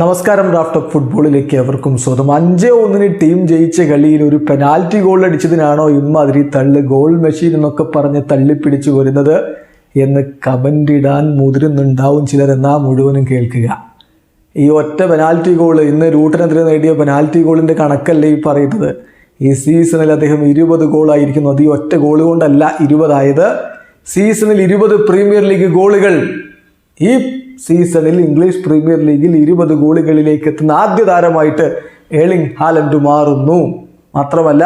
നമസ്കാരം draft of ഫുട്ബോളിലേക്ക് അവർക്കും സ്വാഗതം. അഞ്ചേ ഒന്നിന് ടീം ജയിച്ച കളിയിൽ ഒരു പെനാൽറ്റി ഗോൾ അടിച്ചതിനാണോ ഇമ്മാതിരി തള്ള് ഗോൾ മെഷീൻ എന്നൊക്കെ പറഞ്ഞ് തള്ളിപ്പിടിച്ചു വരുന്നത് എന്ന് കമന്റ് ഇടാൻ മുതിരുന്നുണ്ടാവും ചിലരെന്നാ മുഴുവനും കേൾക്കുക. ഈ ഒറ്റ പെനാൽറ്റി ഗോൾ ഇന്ന് റൂട്ടിനെതിരെ നേടിയ പെനാൽറ്റി ഗോളിന്റെ കണക്കല്ലേ ഈ പറയുന്നത്? ഈ സീസണിൽ അദ്ദേഹം ഇരുപത് ഗോളായിരിക്കുന്നു. അത് ഈ ഒറ്റ ഗോൾ കൊണ്ടല്ല ഇരുപതായത്. സീസണിൽ ഇരുപത് പ്രീമിയർ ലീഗ് ഗോളുകൾ ഈ സീസണിൽ ഇംഗ്ലീഷ് പ്രീമിയർ ലീഗിൽ ഇരുപത് ഗോളുകളിലേക്ക് എത്തുന്ന ആദ്യ താരമായിട്ട് ഏളിംഗ് ഹാലൻഡ് മാറുന്നു. മാത്രമല്ല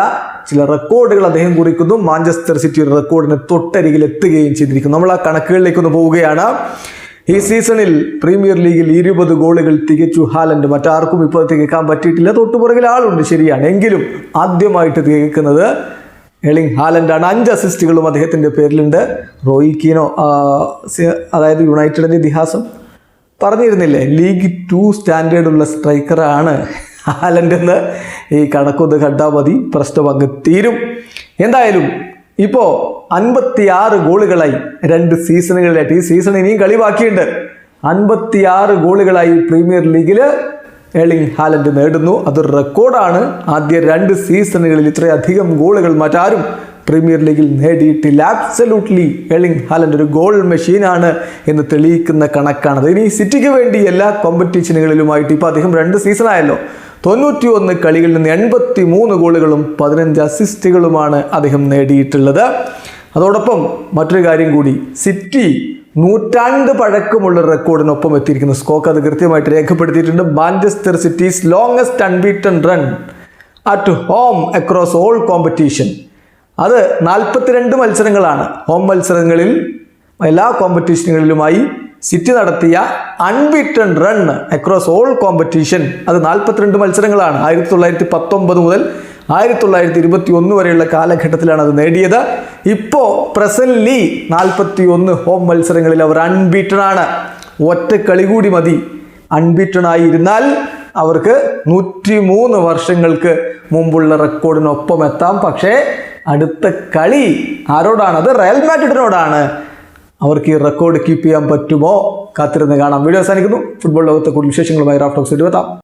ചില റെക്കോർഡുകൾ അദ്ദേഹം കുറിക്കുന്നു. മാഞ്ചസ്റ്റർ സിറ്റി റെക്കോർഡിന് തൊട്ടരികിൽ എത്തുകയും ചെയ്തിരിക്കുന്നു. നമ്മൾ ആ കണക്കുകളിലേക്ക് ഒന്ന് പോവുകയാണ്. ഈ സീസണിൽ പ്രീമിയർ ലീഗിൽ ഇരുപത് ഗോളുകൾ തികച്ചു. ഹാലൻഡ് മറ്റാർക്കും ഇപ്പോൾ തികക്കാൻ പറ്റിയിട്ടില്ല. തൊട്ടുപുറകിൽ ആളുണ്ട് ശരിയാണ്. എങ്കിലും ആദ്യമായിട്ട് തികക്കുന്നത് എളിങ് ഹാലൻഡാണ്. അഞ്ച് അസിസ്റ്റുകളും അദ്ദേഹത്തിന്റെ പേരിലുണ്ട്. റോയി കീനോ അതായത് യുണൈറ്റഡിന്റെ ഇതിഹാസം. പറഞ്ഞിരുന്നില്ലേ ലീഗ് ടു സ്റ്റാൻഡേർഡുള്ള സ്ട്രൈക്കറാണ് ഹാലൻഡ് എന്ന്. ഈ കണക്കൊന്ന് കണ്ടാൽ മതി പ്രശ്നം അങ്ങ് തീരും. എന്തായാലും ഇപ്പോൾ അൻപത്തിയാറ് ഗോളുകളായി രണ്ട് സീസണുകളിലായിട്ട്. ഈ സീസൺ ഇനിയും കളി ബാക്കിയുണ്ട് അൻപത്തിയാറ് ഗോളുകളായി പ്രീമിയർ ലീഗിൽ എളിങ് ഹാലൻഡ് നേടുന്നു. അതൊരു റെക്കോർഡാണ് ആദ്യ രണ്ട് സീസണുകളിൽ ഇത്രയധികം ഗോളുകൾ മറ്റാരും പ്രീമിയർ ലീഗിൽ നേടിയിട്ടില്ല. ആബ്സലൂട്ട്ലി എളിങ് ഹാലൻഡ് ഒരു ഗോൾ മെഷീനാണ് എന്ന് തെളിയിക്കുന്ന കണക്കാണത്. ഇനി സിറ്റിക്ക് വേണ്ടി എല്ലാ കോമ്പറ്റീഷനുകളിലുമായിട്ട് ഇപ്പോൾ അദ്ദേഹം രണ്ട് സീസണായല്ലോ തൊണ്ണൂറ്റി ഒന്ന് കളികളിൽ നിന്ന് എൺപത്തി മൂന്ന് ഗോളുകളും പതിനഞ്ച് അസിസ്റ്റുകളുമാണ് അദ്ദേഹം നേടിയിട്ടുള്ളത്. അതോടൊപ്പം മറ്റൊരു കാര്യം കൂടി. സിറ്റി നൂറ്റാണ്ട് പഴക്കമുള്ള റെക്കോർഡിനൊപ്പം എത്തിയിരിക്കുന്നു. സ്കോക്ക് അത് കൃത്യമായിട്ട് രേഖപ്പെടുത്തിയിട്ടുണ്ട്. Manchester City's longest unbeaten run at home across all competition അത് നാൽപ്പത്തിരണ്ട് മത്സരങ്ങളാണ്. ഹോം മത്സരങ്ങളിൽ എല്ലാ കോമ്പറ്റീഷനുകളിലുമായി സിറ്റി നടത്തിയ unbeaten run across all competition അത് നാൽപ്പത്തിരണ്ട് മത്സരങ്ങളാണ്. ആയിരത്തി തൊള്ളായിരത്തി പത്തൊമ്പത് മുതൽ ആയിരത്തി തൊള്ളായിരത്തി ഇരുപത്തി ഒന്ന് വരെയുള്ള കാലഘട്ടത്തിലാണ് അത് നേടിയത്. ഇപ്പോൾ പ്രസന്റ്ലി നാൽപ്പത്തി ഒന്ന് ഹോം മത്സരങ്ങളിൽ അവർ അൺബീറ്റൺ ആണ്. ഒറ്റ കളി കൂടി മതി. അൺബീറ്റൺ ആയിരുന്നാൽ അവർക്ക് നൂറ്റി മൂന്ന് വർഷങ്ങൾക്ക് മുമ്പുള്ള റെക്കോർഡിനൊപ്പം എത്താം. പക്ഷേ അടുത്ത കളി ആരോടാണ് അത് റയൽ മാറ്റിഡിനോടാണ് അവർക്ക് ഈ റെക്കോർഡ് കീപ്പ് ചെയ്യാൻ പറ്റുമോ? കാത്തിരുന്ന് കാണാം. വീഡിയോ അവസാനിക്കുന്നു. ഫുട്ബോൾ ലോകത്തെ കൂടുതൽ വിശേഷങ്ങളുമായി റാഫ്റ്റോക്സ് എത്താം.